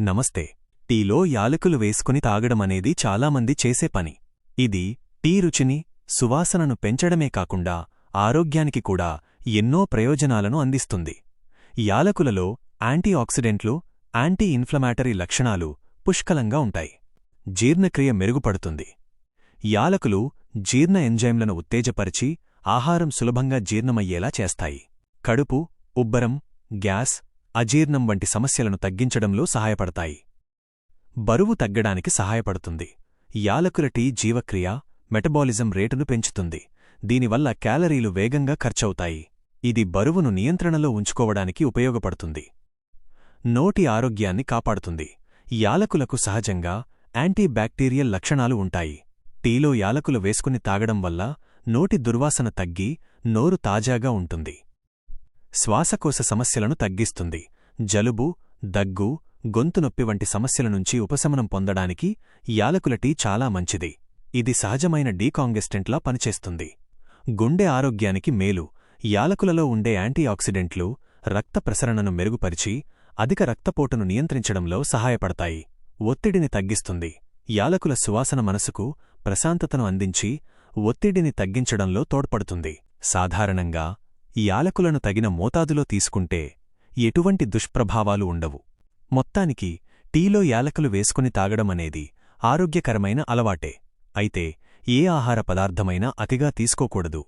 నమస్తే. టీలో యాలకులు వేసుకుని తాగడమనేది చాలామంది చేసే పని. ఇది టీ రుచిని సువాసనను పెంచడమే కాకుండా ఆరోగ్యానికి కూడా ఎన్నో ప్రయోజనాలను అందిస్తుంది. యాలకులలో యాంటీఆక్సిడెంట్లు యాంటీ ఇన్ఫ్లమాటరీ లక్షణాలు పుష్కలంగా ఉంటాయి. జీర్ణక్రియ మెరుగుపడుతుంది. యాలకులు జీర్ణ ఎంజైమ్లను ఉత్తేజపరిచి ఆహారం సులభంగా జీర్ణమయ్యేలా చేస్తాయి. కడుపు ఉబ్బరం గ్యాస్ అజీర్ణం వంటి సమస్యలను తగ్గించడంలో సహాయపడతాయి. బరువు తగ్గడానికి సహాయపడుతుంది. యాలకుల టీ జీవక్రియ మెటబాలిజం రేటును పెంచుతుంది. దీనివల్ల క్యాలరీలు వేగంగా ఖర్చవుతాయి. ఇది బరువును నియంత్రణలో ఉంచుకోవడానికి ఉపయోగపడుతుంది. నోటి ఆరోగ్యాన్ని కాపాడుతుంది. యాలకులకు సహజంగా యాంటీబ్యాక్టీరియల్ లక్షణాలు ఉంటాయి. టీలో యాలకులు వేసుకుని తాగడం వల్ల నోటి దుర్వాసన తగ్గి నోరు తాజాగా ఉంటుంది. శ్వాసకోశ సమస్యలను తగ్గిస్తుంది. జలుబు దగ్గు గొంతునొప్పి వంటి సమస్యల నుంచి ఉపశమనం పొందడానికి యాలకుల టీ చాలా మంచిది. ఇది సహజమైన డీకాంగెస్టెంట్లా పనిచేస్తుంది. గుండె ఆరోగ్యానికి మేలు. యాలకులలో ఉండే యాంటీఆక్సిడెంట్లు రక్త ప్రసరణను మెరుగుపరిచి అధిక రక్తపోటును నియంత్రించడంలో సహాయపడతాయి. ఒత్తిడిని తగ్గిస్తుంది. యాలకుల సువాసన మనసుకు ప్రశాంతతను అందించి ఒత్తిడిని తగ్గించడంలో తోడ్పడుతుంది. సాధారణంగా యాలకులను తగిన మోతాదులో తీసుకుంటే ఎటువంటి దుష్ప్రభావాలు ఉండవు. మొత్తానికి టీలో యాలకులు వేసుకుని తాగడమనేది ఆరోగ్యకరమైన అలవాటే. అయితే ఏ ఆహార పదార్థమైనా అతిగా తీసుకోకూడదు.